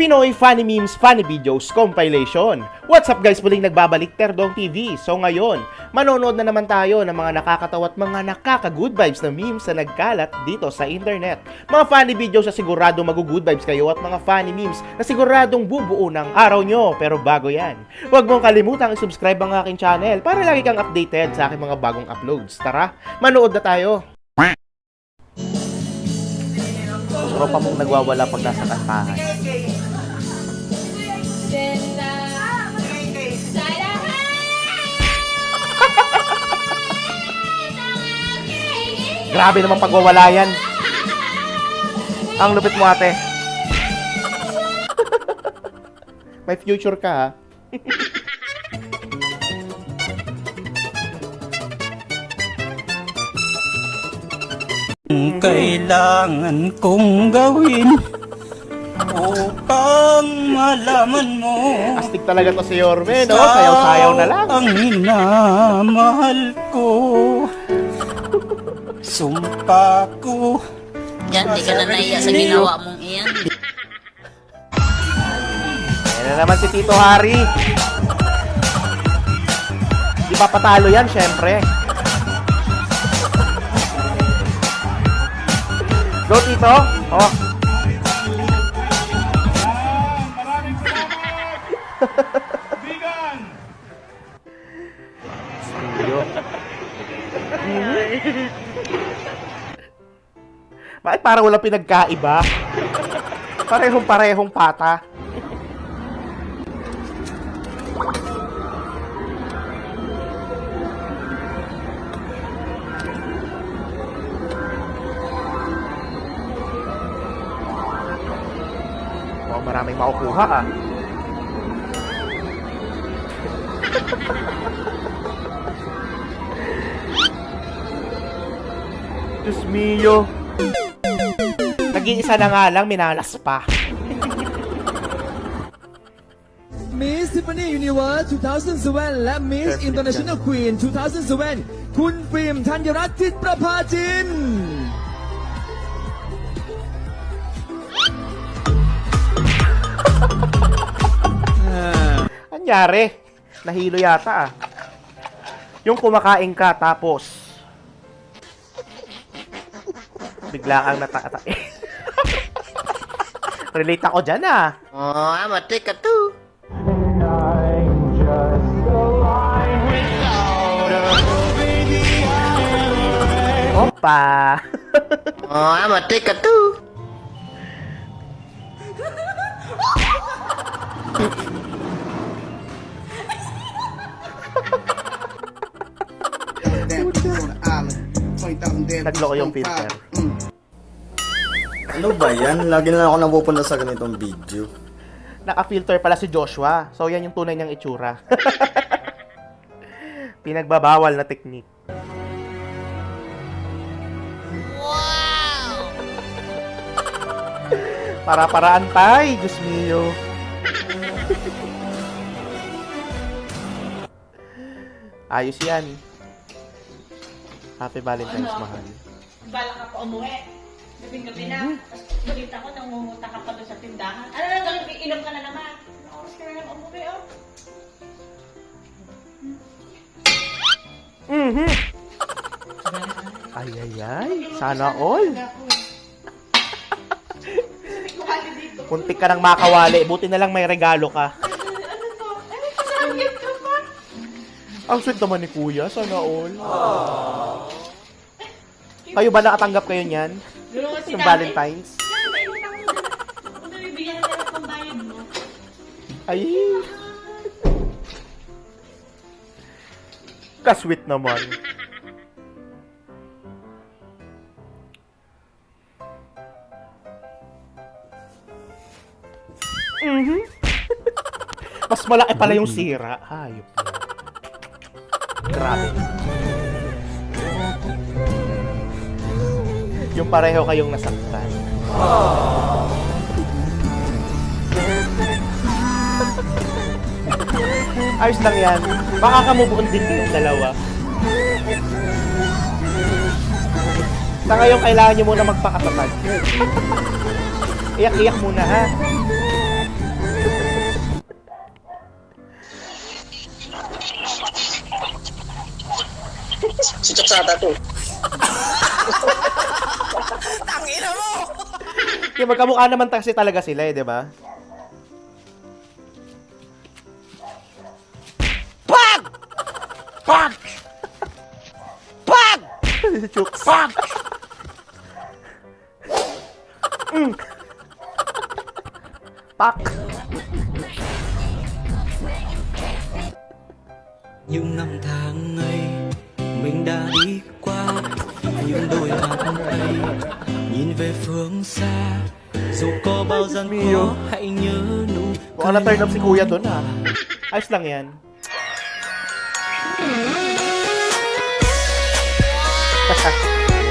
Pinoy Funny Memes Funny Videos Compilation. What's up guys? Muling nagbabalik Terdong TV. So ngayon, manonood na naman tayo ng mga nakakatawa at mga nakaka-good vibes na memes na nagkalat dito sa internet. Mga funny videos na sigurado mag-good vibes kayo at mga funny memes na siguradong bubuo ng araw nyo. Pero bago yan, huwag mong kalimutang i-subscribe ang aking channel para lagi kang updated sa aking mga bagong uploads. Tara, manood na tayo! Tropa mong nagwawala pag nasa kantahan. Grabe naman pagwawala yan. Ang lupit mo ate. May future ka ha. Ang kailangan kong gawin upang malaman mo Astig talaga to si Yorme, no? Sayaw-sayaw na lang. Ang minamahal ko Sumpa ko Yan, di ka na naiya sa ginawa mong iyan. Ayan na naman si Tito Hari. Di pa patalo yan, syempre. Go, Tito. Oh. Bakit parang walang pinagkaiba? Parehong-parehong pata. Mukhang maraming makukuha ah. Diyos mio. Nag-iisa na nga lang, minalas pa. Miss Tiffany Universe 2007 และ Miss Perfect International Queen 2007 คุณฟิล์มธัญรัตน์ทิตประภาจิน Anyari? Nahilo yata ah. Yung kumakain ka tapos bigla kang natata Relate ako dyan ah. Oh, I'm a take a two. Opa! Oh, I'm a take a two. Nagloko yung filter. Ano ba yan? Lagi na lang ako napupunta sa ganitong video. Naka-filter pala si Joshua. So yan yung tunay niyang itsura. Pinagbabawal na technique. Wow! Para-paraan tay, Diyos mio. Ayos yan. Happy Valentine's, mahal. Bala ka pa umuwi. Gabing-gabi na. Tapos balita ko, nangunguta ka pa doon sa tindahan. Ano na gawin? Inom ka na naman. Ano oras ka na lang umuwi, oh? Mhm. Ay, ay, ay. Sana all. Kuntik ka nang makawali. Buti na lang may regalo ka. Ano to? Ano? Ang sweet naman ni Kuya. Sana all. Kayo ba nakatanggap kayo niyan? Gano'n si Ng tatay. Valentine's? Nabibigyan na tayo ng bayad mo. Ay. Kasweet naman. Mhm. Mas malaki pala yung sira. Hayop yan. Grabe. yung pareho kayong nasaktan. Ayos lang yan. Makakamove on din kayong dalawa. Sa ngayon, kailangan nyo muna magpakatatag. Iyak-iyak muna, ha? Si Choksata to. Kaya magkamukha naman kasi talaga sila eh, di ba? Pag! Pag! Pag! Chooks. Pag! Pak! Những năm tháng ấy Mình đã đi đôi mắt ấy Nhìn về phương xa Dù có bao gian khó Hãy nhớ nụ Mukhang na-turn up si kuya doon ha. Ayos lang yan.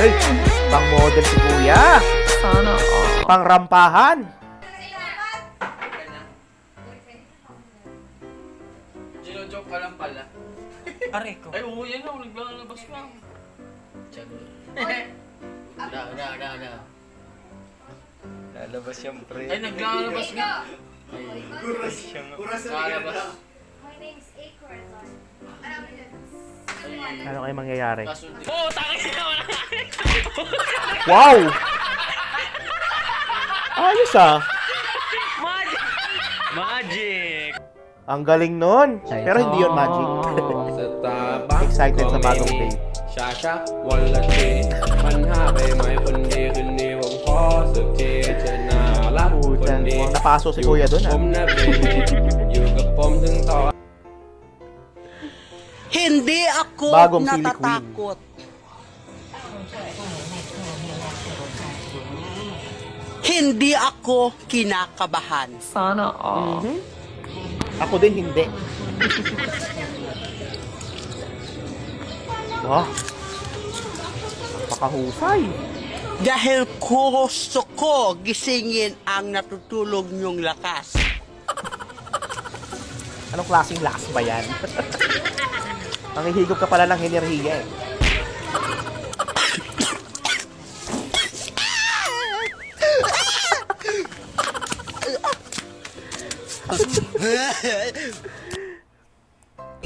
Uy, pang model si kuya. Sana Pang rampahan. Gino-joke ka lang pala. Pare ko Ay, oo, yan o. Naglalabas ka. Tiyago. Wala, wala, wala, wala. Lalabas yung pre Ay, naglalabas nga. Ay, naglalabas. My name's Acorn. Ano kayo mangyayari? Oo, tangin na wala. Wow! Ayos ah. Magic! Ang galing nun. Pero hindi yun magic. Excited sa bagong date. ชาชักวันละทีมันห้าไปไหมคนดีคืนนี้ผมขอสักทีจะน่ารักคน Putan, ดี mukhang napaso si kuya doon ผ ah. มนะเบบีอยู่กับผมถึงต่อ Hindi ako Bagong Silly natatakot. Hindi ako kinakabahan. Mhm. Ako din hindi. Wah. Napakahusay. Dahil gusto ko gisingin ang natutulog niyong lakas. Anong klaseng lakas ba yan? Ang ka pala ng enerhiya eh.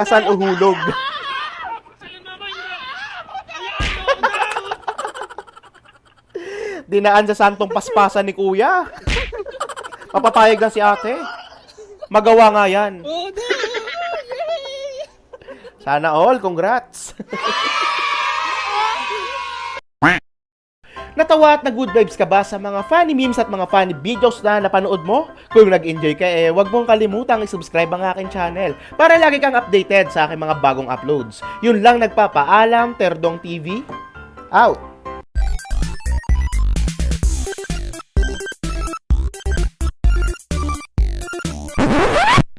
Kasal uhulog. Dinaan sa santong paspasan ni kuya. Papapayag lang si ate. Magawa nga yan. Sana all, congrats. Natawa at nag-good vibes ka ba sa mga funny memes at mga funny videos na napanood mo? Kung nag-enjoy ka eh, wag mong kalimutang i-subscribe ang aking channel para lagi kang updated sa aking mga bagong uploads. Yun lang nagpapaalam, Terdong TV. Out!